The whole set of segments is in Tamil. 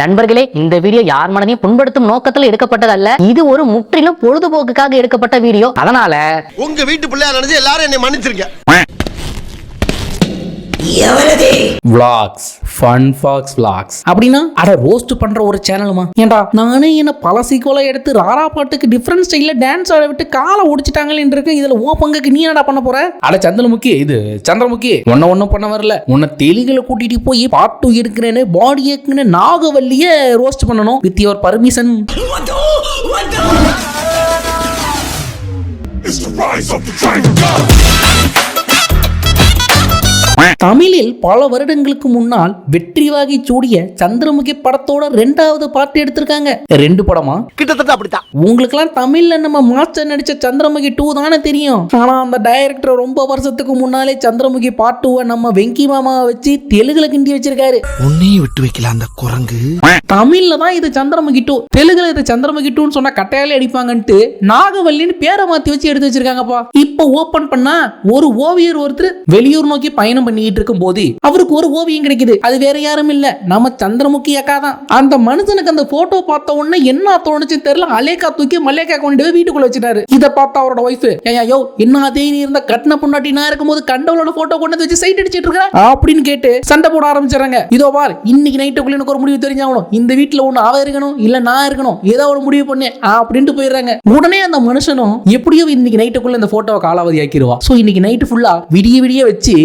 நண்பர்களே இந்த வீடியோ யார் மனதையும் புண்படுத்தும் நோக்கத்தில் எடுக்கப்பட்டதல்ல. இது ஒரு முற்றிலும் பொழுதுபோக்குக்காக எடுக்கப்பட்ட வீடியோ. அதனால உங்க வீட்டு பிள்ளையா நினைச்சு எல்லாரும் என்னை மன்னிச்சிருங்க vlogs. Fun Fox vlogs. அப்படின்னா அட ரோஸ்ட் பண்ற ஒரு சேனலுமா ஏன்டா நானே என்ன பல சீக்கோல எடுத்து ராரா பாட்டுக்கு டிஃப்ரெண்ட் ஸ்டைல்ல டான்ஸ் ஆட விட்டு காலை ஒடிச்சிட்டாங்களேன்னு இருக்கு இதுல ஓ பங்குக்கு நீ என்னடா பண்ண போற? அட சந்திரமுகி இது சந்திரமுகி. ஒன்ன ஒண்ணும் பண்ண வரல. உன்னை தெலுங்குல கூட்டிட்டு போய் பாட்டு இருக்கிறேன்னு பாடி ஏக்குன்னு நாகவல்லிய ரோஸ்ட் பண்ணணும். வித் யுவர் பர்மிஷன் தமிழில் பல வருடங்களுக்கு முன்னால் வெற்றிவாகி சூடிய சந்திரமுகி படத்தோட ரெண்டாவது பாட்டு எடுத்திருக்காங்க. ரெண்டு படமா? கிட்டத்தட்ட அப்படித்தான். உங்களுக்கெல்லாம் தமிழ்ல நம்ம மாஸ்டர் நடிச்ச சந்திரமுகி டூ தானே தெரியும். ஆனா அந்த டைரக்டர் ரொம்ப வருஷத்துக்கு முன்னாலே சந்திரமுகி பார்ட் டூவை நம்ம வெங்கி மாமாவை வச்சு தெலுங்குல கிண்டி வச்சிருக்காரு. உன்னையும் விட்டு வைக்கல அந்த குரங்கு. தமிழ்ல தான் இது சந்திரமுகி டூ தெலுங்குல இது சந்திரமுகி டூன்னு சொன்னா கட்டையாலே அடிப்பாங்கன்ட்டு நாகவல்லின்னு பேரை மாத்தி வச்சு எடுத்து வச்சிருக்காங்கப்பா. இப்போ ஓபன் பண்ணா ஒரு ஓவியர் ஒருத்தர் வெளியூர் நோக்கி பயணம் பண்ணிட்டு இருக்கும் போது அவருக்கு ஒரு ஓவியம் கிடைக்குது. அது வேற யாரும் இல்ல. நம்ம சந்திரமுகி அக்கா தான். அந்த மனுஷனுக்கு அந்த போட்டோ பார்த்த உடனே என்ன தோணுச்சு தெரியல. அலேக்கா தூக்கி மல்லேக்கா கொண்டு போய் வீட்டுக்குள்ள வச்சுட்டாரு. இத பார்த்த அவரோட ஒய்ஃப் ஐயோ என்ன அதே நீ இருந்த கட்டின பொண்டாட்டி நான் இருக்கும்போது கண்டவளோட போட்டோ கொண்டு வந்து வச்சு சைட் அடிச்சிட்டு இருக்க? அப்படின்னு கேட்டு சண்டை போட ஆரம்பிச்சாங்க இதோ பார் இன்னைக்கு நைட்டுக்குள்ள எனக்கு ஒரு முடிவு தெரிஞ்சாகணும். இந்த வீட்டுல ஒண்ணு அவ இருக்கணும் இல்ல நான் இருக்கணும். ஏதோ ஒரு முடிவு பண்ணு அப்படின்ட்டு போயிடுறாங்க. உடனே அந்த மனுஷனும் எப்படியோ இன்னைக்கு நைட்டுக்குள்ள இந்த போட்டோவை காலாவதி ஆக்கிடுவா சோ இன்னைக்கு நைட்டு ஃபுல்லா விடிய விடிய வச்சு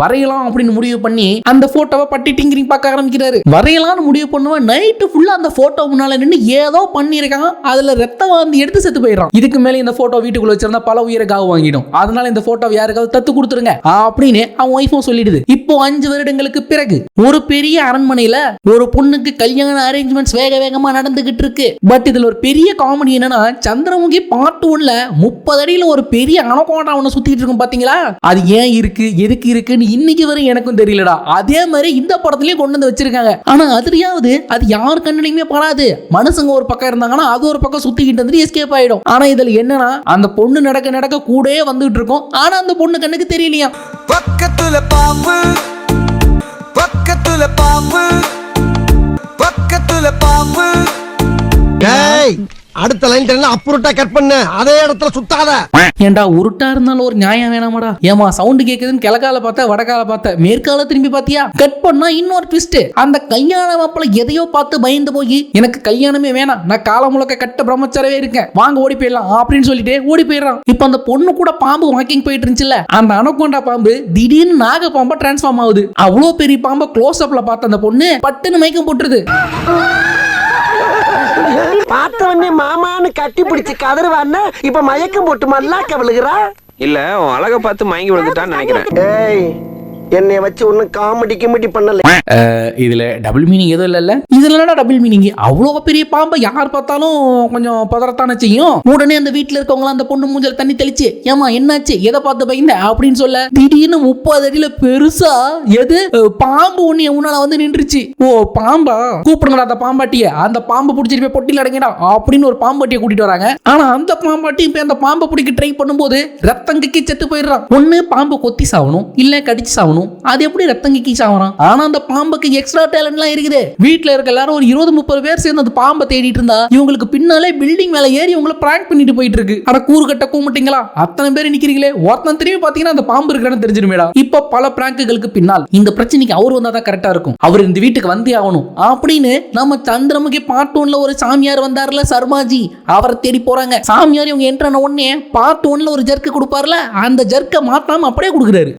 வரையலாம் அப்படின்னு முடிவு பண்ணி அந்த போட்டோவை பட்டி டிங்கிரிங் பார்க்க ஆரம்பிக்கிறாரு. வரையலாம்னு முடிவு பண்ணுவேன் நைட்டு ஃபுல்லா அந்த போட்டோ முன்னால நின்று ஏதோ பண்ணியிருக்காங்க அதுல ரத்த வாந்தி எடுத்து செத்து போயிடறான். இதுக்கு மேல இந்த போட்டோ வீட்டுக்குள்ள வச்சிருந்தா பல உயிரை காவு வாங்கிடும். அதனால இந்த போட்டோ யாருக்காவது தத்து கொடுத்துருங்க அப்படின்னு அவன் ஒய்ஃபும் சொல்லிடுது. இப்போ அஞ்சு வருடங்களுக்கு பிறகு ஒரு பெரிய அரண்மனையில ஒரு பொண்ணுக்கு கல்யாண அரேஞ்ச்மெண்ட்ஸ் வேக வேகமா நடந்துகிட்டு இருக்கு. பட் இதுல ஒரு பெரிய காமெடி என்னன்னா சந்திரமுகி பார்ட் ஒன்ல முப்பது அடியில ஒரு பெரிய அணக்கோண்டா ஒன்று சுத்திட்டு இருக்கும் பாத்தீங்களா? அது ஏன் இருக்கு? எதுக்கு இருக்கு? இருக்குன்னு இன்னைக்கு வரை எனக்கும் தெரியலடா. அதே மாதிரி இந்த படத்துலயும் கொண்டு வந்து வச்சிருக்காங்க. ஆனா அதுலயாவது அது யார் கண்ணிலையுமே படாது. மனுஷங்க ஒரு பக்கம் இருந்தாங்கன்னா அது ஒரு பக்கம் சுத்திக்கிட்டு வந்துட்டு எஸ்கேப் ஆயிடும். ஆனா இதுல என்னன்னா அந்த பொண்ணு நடக்க நடக்க கூடயே வந்துட்டு இருக்கும். ஆனா அந்த பொண்ணு கண்ணுக்கு தெரியலையா? பக்கத்துல பாம்பு பக்கத்துல பாம்பு பக்கத்துல பாம்பு. அடுத்த லைன் டைம்ல அப்புறட்டா கட் பண்ணு. அதே இடத்துல சுத்தாத. ஏன்டா உருட்டா இருந்தாலும் ஒரு நியாயம் வேணாமாடா. ஏமா சவுண்ட் கேக்குதுன்னு கிழக்கால பார்த்த வடக்கால பார்த்த மேற்கால திரும்பி பாத்தியா கட் பண்ணா இன்னொரு ட்விஸ்ட் அந்த கல்யாண மாப்பிள எதையோ பார்த்து பயந்து போய் எனக்கு கல்யாணமே வேணாம். நான் காலம் முழுக்க கட்ட பிரம்மச்சாரவே இருக்கேன். வாங்க ஓடி போயிடலாம் அப்படின்னு சொல்லிட்டு ஓடி போயிடுறான். இப்போ அந்த பொண்ணு கூட பாம்பு வாக்கிங் போயிட்டு இருந்துச்சுல அந்த அனகொண்டா பாம்பு திடீர்னு நாக பாம்பா டிரான்ஸ்ஃபார்ம் ஆகுது. அவ்வளோ பெரிய பாம்பை க்ளோஸ் அப்ல பார்த்த அந்த பொண்ணு பட்டுன்னு மயக்கம் போட்டுருது. பார்த்தவனே மாமான்னு கட்டி பிடிச்சு கதறுவான்னு இப்ப மயக்கம் போட்டு மல்லாக்க விழுகிறா? இல்ல உன் அழக பார்த்து மயங்கி விழுந்துட்டான்னு நினைக்கிறேன். ஏய் என்னை வச்சு ஒன்றும் காமெடி கிமெடி பண்ணல. இதுல டபுள் மீனிங் எதுவும் இல்லைல்ல? இதுல என்னடா டபுள் மீனிங் அவ்வளோ பெரிய பாம்பை யார் பார்த்தாலும் கொஞ்சம் பதறத்தானே செய்யும். உடனே அந்த வீட்டுல இருக்கவங்களாம் அந்த பொண்ணு மூஞ்சல் தண்ணி தெளிச்சு ஏமா என்னாச்சு? எதை பார்த்து பயந்த? அப்படின்னு சொல்ல திடீர்னு முப்பது அடியில பெருசா எது? பாம்பு ஒண்ணு உன்னால வந்து நின்றுச்சு. ஓ பாம்பா? கூப்பிடுங்கடா அந்த பாம்பாட்டிய. அந்த பாம்பை பிடிச்சிட்டு போய் பொட்டியில் அடங்கிடா. அப்படின்னு ஒரு பாம்பாட்டியை கூட்டிட்டு வராங்க. ஆனா அந்த பாம்பாட்டி இப்ப அந்த பாம்பை பிடிக்க ட்ரை பண்ணும்போது ரத்தம் கிக்கி செத்து போயிடுறான். ஒண்ணு பாம்பு கொத்தி சாவணும். இல்ல கடிச்சு சாவணும். அது எப்படி ரத்தங்கிக்கு சாவறான்? ஆனா அந்த பாம்புக்கு எக்ஸ்ட்ரா டேலண்ட்லாம் இருக்குது. வீட்ல இருக்க எல்லாரும் ஒரு இருபது முப்பது பேர் சேர்ந்து அந்த பாம்பை தேடிட்டு இருந்தா இவங்களுக்கு பின்னாலே பில்டிங் மேல ஏறி இவங்கள பிராங்க் பண்ணிட்டு போயிட்டு இருக்கு. ஆனா கூறு கட்ட கூமிட்டீங்களா? அத்தனை பேர் நிக்கிறீங்களே? ஒருத்தன் திரும்பி பாத்தீங்கன்னா அந்த பாம்பு இருக்கிறன்னு தெரிஞ்சிருமேடா இப்ப பல பிராங்குகளுக்கு பின்னால் இந்த பிரச்சனைக்கு அவர் வந்தா தான் கரெக்டா இருக்கும். அவர் இந்த வீட்டுக்கு வந்தே ஆகணும். அப்படின்னு நம்ம சந்திரமுகி பார்ட் ஒன்ல ஒரு சாமியார் வந்தார்ல சர்மாஜி. அவரை தேடி போறாங்க. சாமியார் இவங்க என்ட்ரான உடனே பார்ட் ஒன்ல ஒரு ஜர்க்கு கொடுப்பார்ல. அந்த ஜர்க்கை மாத்தாம அப்படியே கொடுக்குறாரு.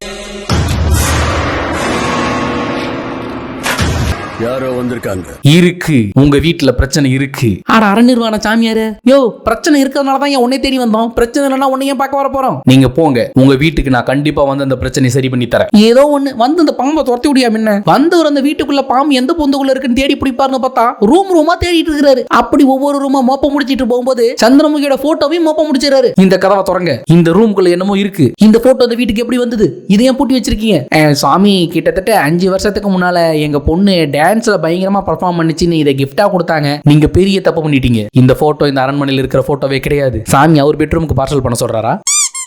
யாரோ வந்திருக்காங்க. இருக்கு. உங்க வீட்ல பிரச்சனை இருக்கு. ஆட அறநிர்வாண சாமியாரு. யோ பிரச்சனை இருக்கிறதுனால தான் ஏன் உன்னை தேடி வந்தோம்? பிரச்சனை இல்லைன்னா உன்னை ஏன் பார்க்க வர போறோம்? நீங்க போங்க. உங்க வீட்டுக்கு நான் கண்டிப்பா வந்து அந்த பிரச்சனையை சரி பண்ணி தரேன். ஏதோ ஒண்ணு. வந்து அந்த பாம்பை துரத்தி விடியா முன்ன? வந்தவர் அந்த வீட்டுக்குள்ள பாம்பு எந்த பொந்துக்குள்ள இருக்குன்னு தேடி பிடிப்பாருன்னு பார்த்தா ரூம் ரூமா தேடிட்டு இருக்காரு அப்படி ஒவ்வொரு ரூமா மோப்ப முடிச்சிட்டு போகும்போது சந்திரமுகியோட போட்டோவையும் மோப்ப முடிச்சிடறாரு இந்த கதவை திறங்க. இந்த ரூம்குள்ள என்னமோ இருக்கு. இந்த போட்டோ அந்த வீட்டுக்கு எப்படி வந்தது? இதை ஏன் பூட்டி வச்சிருக்கீங்க. சாமி கிட்டத்தட்ட அஞ்சு வருஷத்துக்கு முன்னால எங்க பொண்ணு டான்ஸ்ல பயங்கரமா பர்ஃபார்ம் பண்ணிச்சுன்னு இதை கிஃப்டா கொடுத்தாங்க. நீங்க பெரிய தப்பு பண்ணிட்டீங்க. இந்த போட்டோ இந்த அரண்மனையில் இருக்கிற போட்டோவே கிடையாது. சாமி அவர் பெட்ரூமுக்கு பார்சல் பண்ண சொல்றாரா?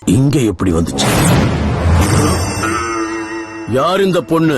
இங்க எப்படி வந்துச்சு? யார் இந்த பொண்ணு?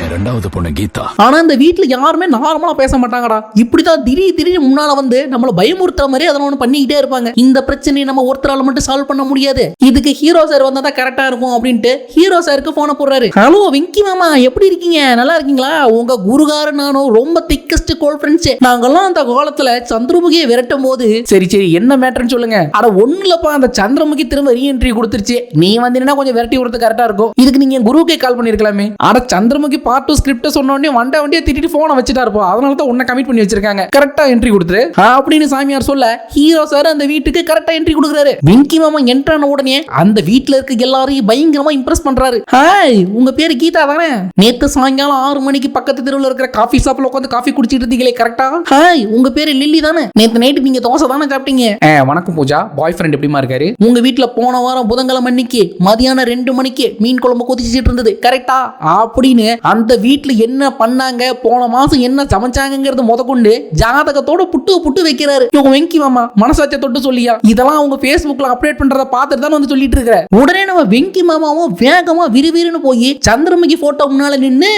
என் ரெண்டாவது பொண்ணு கீதா. ஆனா இந்த வீட்ல யாருமே நார்மலா பேச மாட்டாங்கடா. இப்படிதான் திடீர் திடீர்னு முன்னால வந்து நம்மள பயமுறுத்துற மாதிரி அதெல்லாம் ஒண்ணு பண்ணிக்கிட்டே இருப்பாங்க. இந்த பிரச்சனையை நம்ம ஒருத்தரால மட்டும் சால்வ் பண்ண முடியாது. இதுக்கு ஹீரோ சார் வந்தா தான் கரெக்டா இருக்கும் அப்படின்ட்டு ஹீரோ சாருக்கு போன போடுறாரு. ஹலோ வெங்கி மாமா எப்படி இருக்கீங்க? நல்லா இருக்கீங்களா? உங்க குருகாரு நானும் ரொம்ப திக்கஸ்ட் கோல் ஃப்ரெண்ட்ஸ் நாங்கெல்லாம் அந்த காலத்துல சந்திரமுகியை விரட்டும் போது சரி சரி என்ன மேட்டர்னு சொல்லுங்க. அட ஒண்ணுலப்பா அந்த சந்திரமுகி திரும்ப ரீஎன்ட்ரி கொடுத்துருச்சு. நீ வந்தீங்கன்னா கொஞ்சம் விரட்டி விடுறது கரெக்டா இருக்கும். இதுக்கு நீங்க என் குருவுக்கே கால் பண்ணிருக்கலாமே அட சந்திரமுகி பார்ட் டூ ஸ்கிரிப்ட் சொன்ன உடனே வண்ட வண்டியை திட்டிட்டு போன வச்சுட்டா இருப்போம் அதனால தான் உன்னை கமிட் பண்ணி வச்சிருக்காங்க. கரெக்டா என்ட்ரி கொடுத்துரு. அப்படின்னு சாமியார் சொல்ல ஹீரோ சார் அந்த வீட்டுக்கு கரெக்டா என்ட்ரி கொடுக்குறாரு. வெங்கி மாமா என்ட்ரி ஆன உடனே அந்த வீட்ல இருக்க எல்லாரையும் பயங்கரமா இம்ப்ரெஸ் பண்றாரு. ஹாய் உங்க பேரு கீதா தானே? நேத்து சாயங்காலம் ஆறு மணிக்கு பக்கத்து தெருவில் இருக்கிற காஃபி ஷாப்ல உட்காந்து காஃபி குடிச்சிட்டு இருந்தீங்களே கரெக்டா ஹாய் உங்க பேரு லில்லி தானே? நேத்து நைட்டு நீங்க தோசை தானே சாப்பிட்டீங்க? வணக்கம் பூஜா. பாய் ஃப்ரெண்ட் எப்படிமா இருக்காரு? உங்க வீட்டுல போன வாரம் புதன்கிழமை அன்னைக்கு மதியானம் ரெண்டு மணிக்கு மீன் குழம்பு கொதிச்சிட்டு இருந்தது. கரெக்டா? அப்படின்னு அந்த வீட்ல என்ன பண்ணாங்க? போன மாசம் என்ன சமைச்சாங்கிறது முதற்கொண்டு ஜாதகத்தோட புட்டு புட்டு வைக்கிறாரு. இவங்க வெங்கி மாமா மனசாட்சியை தொட்டு சொல்லியா? இதெல்லாம் அவங்க பேஸ்புக்ல அப்டேட் பண்றத பார்த்துட்டு தான் வந்து சொல்லிட்டு இருக்கிற. உடனே நம்ம வெங்கி மாமாவும் வேகமா விறுவிறுன்னு போய் சந்திரமுகி போட்டோ முன்னால நின்னு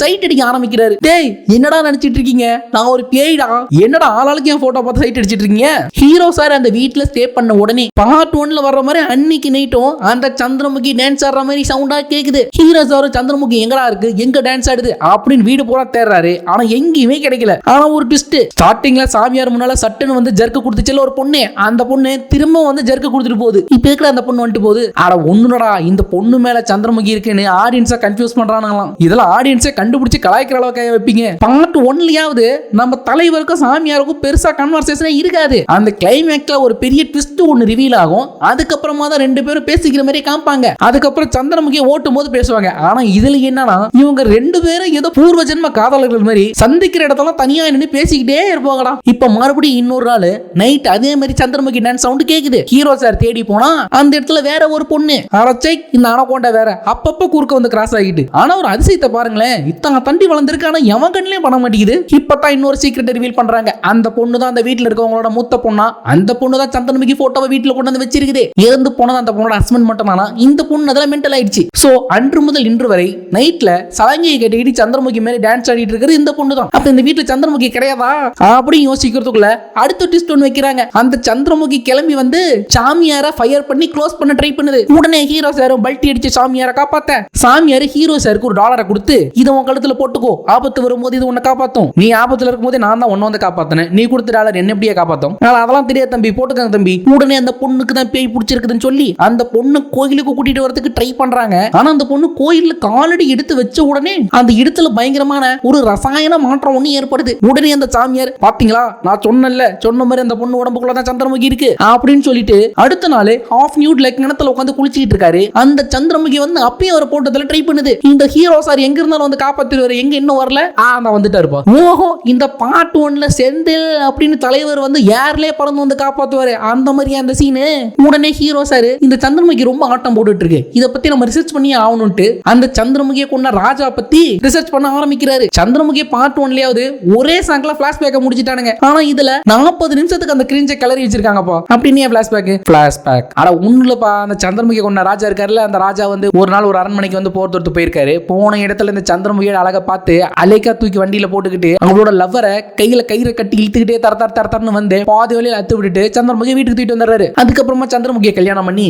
சைட் அடிக்க ஆரம்பிக்கிறாரு. டேய் என்னடா நினைச்சிட்டு இருக்கீங்க? நான் ஒரு பேய்டா. என்னடா ஆளாளுக்கு என் போட்டோ பார்த்து சைட் அடிச்சிட்டு இருக்கீங்க? ஹீரோ சார் அந்த வீட்டில் ஸ்டே பண்ண உடனே பார்ட் ஒன்ல வர்ற மாதிரி அன்னைக்கு நைட்டும் அந்த சந்திரமுகி டான்ஸ் ஆடுற மாதிரி சவுண்டா கேக்குது. ஹீரோ சார் சந்திரமுகி எங்கடா இருக்கு? எங்க டான்ஸ் ஆடுது? அப்படின்னு வீடு பூரா தேடுறாரு. ஆனா எங்கேயுமே கிடைக்கல. ஆனா ஒரு ட்விஸ்ட் ஸ்டார்டிங்ல சாமியார் முன்னால சட்டுன்னு வந்து ஜர்க்கு கொடுத்துச்சுல ஒரு பொண்ணு. அந்த பொண்ணு திரும்ப வந்து ஜர்க்கு கொடுத்துட்டு போகுது. இப்ப இருக்கிற அந்த பொண்ணு வந்துட்டு போகுது? அட ஒண்ணுடா. இந்த பொண்ணு மேல சந்திரமுகி இருக்குன்னு ஆடியன்ஸை கன்ஃபியூஸ் பண்றானுங்களாம். இதெல்லாம் ஆடியன்ஸை கண்டுபிடிச்சு கலாய்க்கிற அளவுக்கு வைப்பீங்க. பார்ட் ஒன்லயாவது நம்ம தலைவருக்கும் சாமியாருக்கும் பெருசா கன்வர்சேஷனே இருக்காது. அந்த கிளைமேக்ஸ்ல ஒரு பெரிய ட்விஸ்ட் ஒன்னு ரிவீல் ஆகும். அதுக்கப்புறமா தான் ரெண்டு பேரும் பேசிக்கிற மாதிரி காமிப்பாங்க. அதுக்கப்புறம் சந்திரமுகி ஓட்டும் போது பேசுவாங்க. ஆனா இதுல என்னன்னா இவங்க ரெண்டு பேரும் ஏதோ பூர்வ ஜென்ம காதலர்கள் மாதிரி சந்திக்கிற இடத்துல தனியா நின்று பேசிக்கிட்டே இருப்பாங்கடா. இப்ப மறுபடியும் இன்னொரு நாள் நைட் அதே மாதிரி சந்திரமுகி டான்ஸ் சவுண்ட் கேக்குது. ஹீரோ சார் தேடி போனா அந்த இடத்துல வேற ஒரு பொண்ணு. அரைச்சை இந்த அனகோண்டா வேற. அப்பப்ப குறுக்க வந்து கிராஸ் ஆகிட்டு. ஆனா ஒரு அதிசயத்தை பாருங்களேன். இத்தனை தண்டி வளர்ந்துருக்கு ஆனா எவன் கண்ணிலையும் பண்ண மாட்டேங்குது. இப்பதான் இன்னொரு சீக்கிரட் ரிவீல் பண்றாங்க. அந்த பொண்ணு தான் அந்த வீட்டுல இருக்கவங்களோட மூத்த பொண்ணா. அந்த பொண்ணு தான் சந்திரமுகி போட்டோவை வீட்டுல கொண்டு வந்து வச்சிருக்குது. இறந்து போனது அந்த பொண்ணோட ஹஸ்பண்ட் மட்டும் ஆனா இந்த பொண்ணு அதெல்லாம் மென்டல் ஆயிடுச்சு. சோ அன்று முதல் இன்று வரை நைட்ல சலங்கையை கட்டிக்கிட்டு சந்திரமுகி மாதிரி டான்ஸ் ஆடிட்டு இருக்கிறது இந்த பொண்ணு தான் அப்ப இந்த வீட்டுல சந்திரமுகி கிடையாதா? அப்படின்னு யோசிக்கிறதுக்குள்ள அடுத்த ட்விஸ்ட் ஒன்று வைக்கிறாங்க. அந்த சந்திரமுகி கிளம்பி வந்து சாமியார ஃபயர் பண்ணி க்ளோஸ் பண்ண ட்ரை பண்ணுது. உடனே ஹீரோ சாரும் பல்ட்டி அடிச்சு சாமியார காப்பாத்த சாமியார் ஹீரோ சாருக்கு ஒரு டாலரை கொடுத்து இதை உன் கழுத்துல போட்டுக்கோ. ஆபத்து வரும்போது இது உன்னை காப்பாத்தும். நீ ஆபத்துல இருக்கும்போது நான் தான் உன்ன வந்து காப்பாத்தினேன். நீ கொடுத்த டாலர் என்ன எப்படியே காப்பாத்தும்? அதெல்லாம் தெரியாது தம்பி. போட்டுக்கங்க தம்பி. உடனே அந்த பொண்ணுக்கு தான் பேய் பிடிச்சிருக்குதுன்னு சொல்லி அந்த பொண்ணு கோயிலுக்கு கூட்டிட்டு வரதுக்கு ட்ரை பண்றாங்க. ஆனா அந்த பொண்ணு கோயில்ல காலடி எடுத்து வச்ச உடனே அந்த இடத்துல பயங்கரமான ஒரு ரசாயன மாற்றம் ஒண்ணு ஏற்படுது. உடனே அந்த சாமியார் பாத்தீங்களா? நான் சொன்னேன்ல சொன்ன மாதிரி அந்த பொண்ணு உடம்புக்குள்ள தான் சந்திரமுகி இருக்கு. அப்படின்னு சொல்லிட்டு அடுத்த நாள் ஹாஃப் நியூட் லைக் கிணத்துல உட்காந்து குளிச்சிட்டு இருக்காரு. அந்த சந்திரமுகி வந்து அப்பயும் அவர் போட்டதுல ட்ரை பண்ணுது. இந்த ஹீரோ சார் எங்க இருந்தாலும் வந்து காப்பாத்திடுவாரு எங்க இன்னும் வரல? ஆ நான் வந்துட்டாரு பா. ஓஹோ இந்த பார்ட் ஒன்ல செந்தில் அப்படின்னு தலைவர் வந்து ஏர்லயே பறந்து வந்து காப்பாத்துவாரு. அந்த மாதிரி அந்த சீனு உடனே ஹீரோ சார் இந்த சந்திரமுகி ரொம்ப ஆட்டம் போட்டுட்டு இருக்கு. இத பத்தி நம்ம ரிசர்ச் பண்ணி ஆகணும்ட்டு அந்த சந்திரமுகியை கொண்ட ராஜா பத்தி ரிசர்ச் பண்ண ஆரம்பிக்கிறாரு. சந்திரமுகியை பார்ட் ஒன்லயாவது ஒரே சாங்க்ல பிளாஷ்பேக்க முடிச்சிட்டானுங்க. ஆனா இதுல நாற்பது நிமிஷத்துக்கு அந்த கிரிஞ்ச கிளறி வச்சிருக்காங்கப்பா அப்படின்னு ஏன் பிளாஷ்பேக் பிளாஷ்பேக் ஆனா ஒண்ணுலப்பா அந்த சந்திரமுகி கொண்ட ராஜா இருக்காருல்ல அந்த ராஜா வந்து ஒரு நாள் ஒரு அரண்மனைக்கு வந்து போர் தொடுத்து போயிருக்காரு. போன இடத்துல இந்த சந்திரமுகியோட அழகை பார்த்து அலைக்கா தூக்கி வண்டியில போட்டுக்கிட்டு அவங்களோட லவ்வரை கையில கயிறை கட்டி இழுத்துக்கிட்டே தர தர தர தரன்னு வந்து பாதி வழியில அத்து விட்டுட்டு சந்திரமுகி வீட்டுக்கு தூக்கிட்டு வந்துடுறாரு. அதுக்கப்புறமா சந்திரமுகியை கல்யாணம் பண்ணி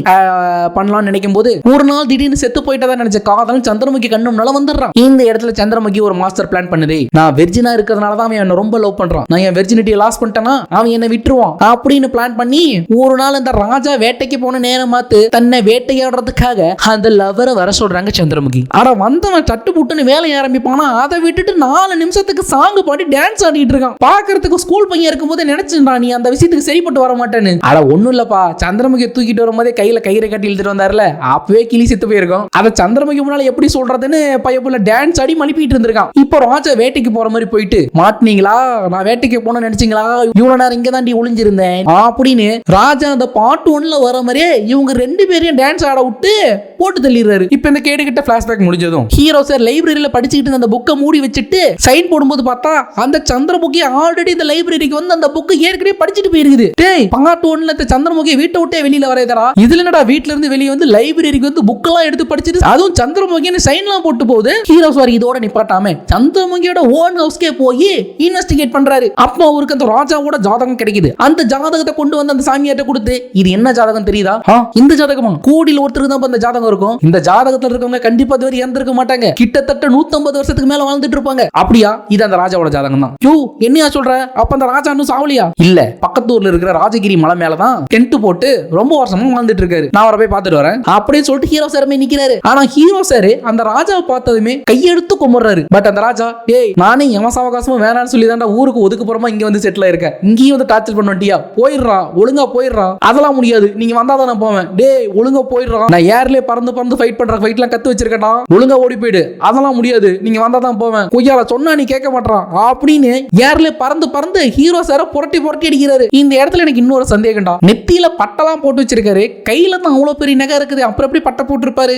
பண்ணலாம்னு நினைக்கும் போது ஒரு நாள் திடீர்னு செத்து போயிட்டதா நினைச்ச காதல் சந்திரமுகி கண்ணுன்னால வந்துடுறான். இந்த இடத்துல சந்திரமுகி ஒரு மாஸ்டர் பிளான் பண்ணுது. நான் வெர்ஜினா இருக்கிறதுனால தான் அவன் என்ன ரொம்ப லவ் பண்றான். நான் என் வெர்ஜினிட்டியை லாஸ் பண்ணிட்டேன்னா அவன் என்ன விட்டுருவான். அப்படின்னு பிளான் பண்ணி ஒரு நாள் இந்த ராஜா வேட்டைக்கு போன நேரம் பார்த்து தன்னை வேட்டையாடுறதுக்காக அந்த லவரை வர சொல்றாங்க சந்திரமுகி. ஆனா வந்தவன் சட்டு புட்டுன்னு வேலையை ஆரம்பிப்பானா? அதை விட்டுட்டு நாலு நிமிஷத்துக்கு சாங்கு பாடி டான்ஸ் ஆடிட்டு இருக்கான். பாக்குறதுக்கு ஸ்கூல் பையன் இருக்கும்போது நினைச்சுடா நீ அந்த விஷயத்துக்கு சரிப்பட்டு வர மாட்டேன்னு. ஆனா ஒண்ணும் இல்லப்பா. சந்திரமுகி தூக்கிட்டு வரும்போதே கையில கயிறை கட்டி இழுத்துட்டு வந்தாருல. அப்பவே கிளி செத்து போயிருக்கோம். அதை சந்திரமுகி முன்னால எப்படி சொல்றதுன்னு பையப்புல டான்ஸ் ஆடி மலிப்பிட்டு இருந்திருக்கான். இப்போ ராஜா வேட்டைக்கு போற மாதிரி போயிட்டு மாட்டினீங்களா? நான் வேட்டைக்கு போன நினைச்சீங்களா? இவ்வளவு நேரம் இங்க தாண்டி ஒளிஞ்சிருந்தேன். அப்படின்னு ராஜா அந்த பாட்டு ஒன்ல வர மாதிரியே இவங்க ரெண்டு பேரையும் டான்ஸ் ஆட விட்டு போட்டு தள்ளிடுறாரு. இப்போ இந்த கேடுகிட்ட பிளாஷ்பேக் முடிஞ்சதும். ஹீரோ சார் லைப்ரரியில படிச்சுக்கிட்டு இருந்த அந்த புக்கை மூடி வச்சுட்டு சைன் போடும்போது பார்த்தா அந்த சந்திரமுகி ஆல்ரெடி இந்த லைப்ரரிக்கு வந்து அந்த புக்கு ஏற்கனவே படிச்சுட்டு போயிருக்குது. டேய் பாட்டு ஒன்ல இந்த சந்திரமுகி வீட்டை விட்டே வெளியில வரையதரா இதுல என்னடா வீட்ல இருந்து வெளியே வந்து லைப்ரரிக்கு வந்து புக்கெல்லாம் எடுத்து படிச்சுட்டு அதுவும் சந்திரமுகின்னு சைன்லாம் போட்டு போகுது. ஹீரோ சாரி இதோட நிப்பாட்டாம சந்திரமுகியோட ஓன் ஹவுஸ்க்கே போய் இன்வெஸ்டிகேட் பண்றாரு. அப்போ அவருக்கு அந்த ராஜாவோட ஜாதகம் கிடைக்குது. அந்த ஜாதகத்தை கொண்டு வந்து அந்த சாமியார்ட்ட கொடுத்து இது என்ன ஜாதகம் தெரியுதா? இந்த ஜாதகமா? கோடியில் ஒருத்தருக்கு தான் இந்த ஜாதகம் இருக்கும். இந்த ஜாதகத்துல இருக்கவங்க கண்டிப்பா இதுவரை இறந்திருக்க மாட்டாங்க. கிட்டத்தட்ட 150 வருஷத்துக்கு மேல வாழ்ந்துட்டு இருப்பாங்க. அப்படியா? இது அந்த ராஜாவோட ஜாதகம் தான். யோ என்னையா சொல்ற? அப்ப அந்த ராஜா இன்னும் சாவலியா? இல்ல பக்கத்து ஊர்ல இருக்கிற ராஜகிரி மலை மேல தான் டென்ட் போட்டு ரொம்ப வருஷமா வாழ்ந்துட்டு இருக்காரு. நான் அவரை போய் பார்த்துட்டு வரேன். அப்படின்னு சொல்லிட்டு ஹீரோ சார் நிக்கிறாரு. ஆனா ஹீரோ சார் அந்த ராஜாவை பார்த்ததுமே கையெடுத்து கும்பிடுறாரு பட் அந்த ராஜா டேய் நானே எவன் அவகாசமும் வேணாம்னு சொல்லி தான்டா ஊருக்கு ஒதுக்குப்புறமா இங்க வந்து செட்டில் இருக்கேன் இங்கேயும் வந்து டார்ச்சர் பண்ண வண்டியா போயிடுறா ஒழுங்கா போயிடுறா. அதெல்லாம் முடியாது. நீங்க வந்தா தான் நான் போவேன். டேய் ஒழுங்கா போயிடுறா. நான் ஏர்லயே பறந்து பறந்து ஃபைட் பண்ற ஃபைட்லாம் கத்து வச்சிருக்கட்டா ஒழுங்கா ஓடி போயிடு. அதெல்லாம் முடியாது. நீங்க வந்தா தான் போவேன். கொய்யால சொன்னா நீ கேட்க மாட்டான் அப்படின்னு ஏர்ல பறந்து பறந்து ஹீரோ சார புரட்டி புரட்டி அடிக்கிறாரு. இந்த இடத்துல எனக்கு இன்னொரு சந்தேகம்டா. நெத்தியில பட்டெல்லாம் போட்டு வச்சிருக்காரு. கையில தான் அவ்வளவு பெரிய நகை இருக்குது. அப்புறம் எப்படி பட்டை போட்டிருப்பாரு?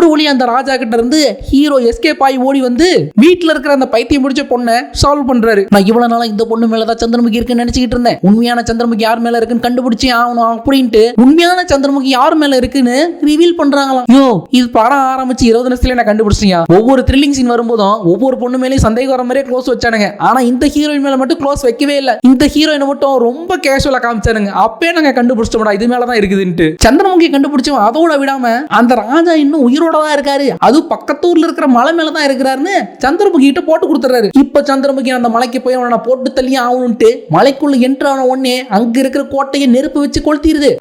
ஒரு வழி அந்த ராஜா கிட்ட இருந்து ஹீரோ எஸ்கேப் ஆகி ஓடி வந்து வீட்டில் இருக்கிற அந்த பைத்தியம் முடிச்ச பொண்ணை சால்வ் பண்றாரு. நான் இவ்வளவு நாளா இந்த பொண்ணு மேலதான் சந்திரமுகி இருக்குன்னு நினைச்சுக்கிட்டு இருந்தேன். உண்மையான சந்திரமுகி யார் மேல இருக்குன்னு கண்டுபிடிச்சே ஆகணும் அப்படின்ட்டு உண்மையான சந்திரமுகி யார் மேல இருக்குன்னு ரிவீல் பண்றாங்களாம். யோ இது படம் ஆரம்பிச்சு இருபது நிமிஷத்துல நான் கண்டுபிடிச்சியா ஒவ்வொரு த்ரில்லிங் சீன் வரும்போதும் ஒவ்வொரு பொண்ணு மேலேயும் சந்தேகம் வர மாதிரியே க்ளோஸ் வச்சானுங்க. ஆனா இந்த ஹீரோயின் மேல மட்டும் க்ளோஸ் வைக்கவே இல்ல. இந்த ஹீரோயினை மட்டும் ரொம்ப கேஷுவலா காமிச்சானுங்க. அப்பே நாங்க கண்டுபிடிச்சோம்டா இது மேலதான் இருக்குதுன்ட்டு. சந்திரமுகி கண்டுபிடிச்சோம் அதோட விடாம அந்த ராஜா இன்னும் உயிரோட தான் இருக்காரு. அது பக்கத்தூர்ல இருக்கிற மலை மேல தான் இருக்கிறாருன்னு சந்திரமுகி கிட்ட போட்டு கொடுத்துறாரு இப்ப சந்திரமுகி அந்த மலைக்கு போய் அவனை நான் போட்டு தள்ளி ஆகணும்ட்டு மலைக்குள்ள என்ட்ரு ஆன உடனே அங்க இருக்கிற கோட்டையை நெருப்பு வச்சு கொளுத்திடுது.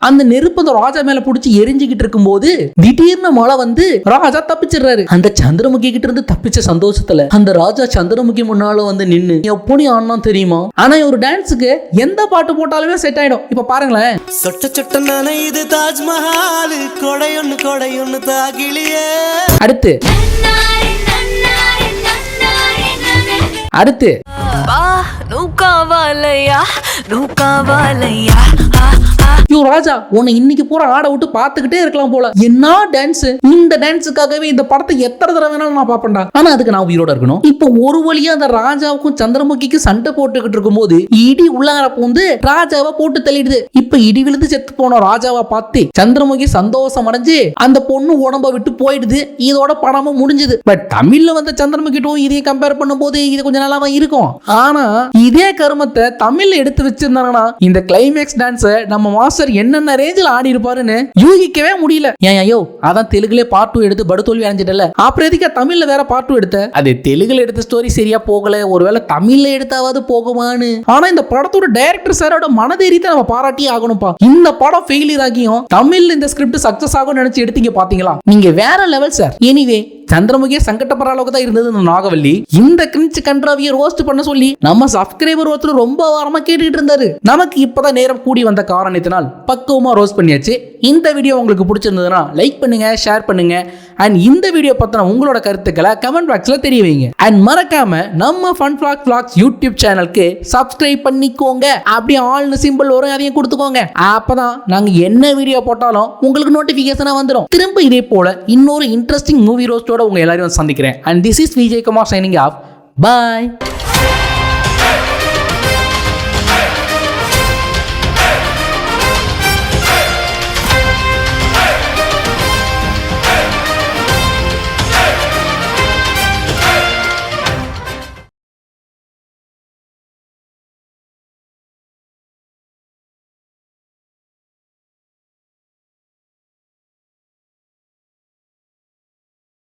அந்த நெருப்பு அந்த ராஜா மேல புடிச்சு எரிஞ்சுக்கிட்டு இருக்கும்போது திடீர்னு மழை வந்து ராஜா தப்பிச்சிடுறாரு. அந்த சந்திரமுகி கிட்ட இருந்து தப்பிச்ச சந்தோஷத்துல அந்த ராஜா சந்திரமுகி முன்னால வந்து நின்னு எப்படி ஆனா தெரியுமா? ஆனா ஒரு டான்ஸுக்கு எந்த பாட்டு போட்டாலுமே செட் ஆயிடும். இப்ப பாருங்களேன். சொட்ட சொட்ட நனையுது தாஜ்மஹால். கொடையொன்னு கொடையொன்னு தாகிலியே. அடுத்து. அடுத்து. யோ ராஜா உன்னை இன்னைக்கு பூரா ஆட விட்டு பாத்துக்கிட்டே இருக்கலாம் போல. என்ன டான்ஸ் இந்த டான்ஸுக்காகவே இந்த படத்தை எத்தனை தடவை வேணாலும் நான் பார்ப்பேன்டா. ஆனா அதுக்கு நான் உயிரோட இருக்கணும். இப்போ ஒரு வழியா அந்த ராஜாவுக்கும் சந்திரமுகிக்கும் சண்டை போட்டுக்கிட்டு இருக்கும்போது இடி உள்ளார வந்து ராஜாவை போட்டு தள்ளிடுது. இப்ப இடி விழுந்து செத்து போன ராஜாவை பார்த்து சந்திரமுகி சந்தோஷம் அடைஞ்சு அந்த பொண்ணு உடம்ப விட்டு போயிடுது. இதோட படமும் முடிஞ்சது. பட் தமிழ்ல வந்த சந்திரமுகிட்டும் இதையும் கம்பேர் பண்ணும்போது இது கொஞ்சம் நல்லா தான் இருக்கும். ஆனா இதே கருமத்தை தமிழ்ல எடுத்து வச்சிருந்தாங்கன்னா இந்த கிளைமேக்ஸ் டான்ஸை நம்ம மாஸ்டர் என்னென்ன ரேஞ்சில் ஆடி இருப்பாருன்னு யூகிக்கவே முடியல. ஏன் ஐயோ அதான் தெலுங்குல பார்ட் டூ எடுத்து படுதோல்வி அடைஞ்சிட்டல அப்புறம் எதுக்கா தமிழ்ல வேற பார்ட் டூ எடுத்த? அது தெலுங்குல எடுத்த ஸ்டோரி சரியா போகல. ஒருவேளை தமிழ்ல எடுத்தாவது போகுமான்னு. ஆனா இந்த படத்தோட டைரக்டர் சாரோட மனதைரியத்தை நம்ம பாராட்டி ஆகணும்ப்பா. இந்த படம் ஃபெயிலியர் ஆகியும் தமிழ்ல இந்த ஸ்கிரிப்ட் சக்சஸ் ஆகும் நினைச்சு எடுத்தீங்க பாத்தீங்களா? நீங்க வேற லெவல் சார் எனிவே சந்திரமுகிய சங்கடப்படுற அளவுக்கு தான் இருந்தது இந்த நாகவல்லி. இந்த கிரிஞ்சு கன்றாவிய ரோஸ்ட் பண்ண சொல்லி நம்ம சப்ஸ்கிரைபர் ஒருத்தர் ரொம்ப வாரமா கேட்டுட்டு இருந்தாரு. நமக்கு இப்பதான் நேரம் கூடி வந்த காரணத்தினால் பக்குவமா ரோஸ்ட் பண்ணியாச்சு. இந்த வீடியோ உங்களுக்கு பிடிச்சிருந்ததுன்னா லைக் பண்ணுங்க ஷேர் பண்ணுங்க. அண்ட் இந்த வீடியோ பற்றின உங்களோட கருத்துக்களை கமெண்ட் பாக்ஸில் தெரிய வைங்க. அண்ட் மறக்காம நம்ம ஃபன் ஃபிளாக் ஃபிளாக்ஸ் யூடியூப் சேனலுக்கு சப்ஸ்கிரைப் பண்ணிக்கோங்க. அப்படியே ஆல்னு சிம்பிள் வரும் அதையும் கொடுத்துக்கோங்க. அப்பதான் நாங்கள் என்ன வீடியோ போட்டாலும் உங்களுக்கு நோட்டிஃபிகேஷனாக வந்துடும் திரும்ப இதே போல இன்னொரு இன்ட்ரெஸ்டிங் மூவி ரோஸ்டோட உங்கள் எல்லாரையும் சந்திக்கிறேன். And this is Vijay Kumar signing off bye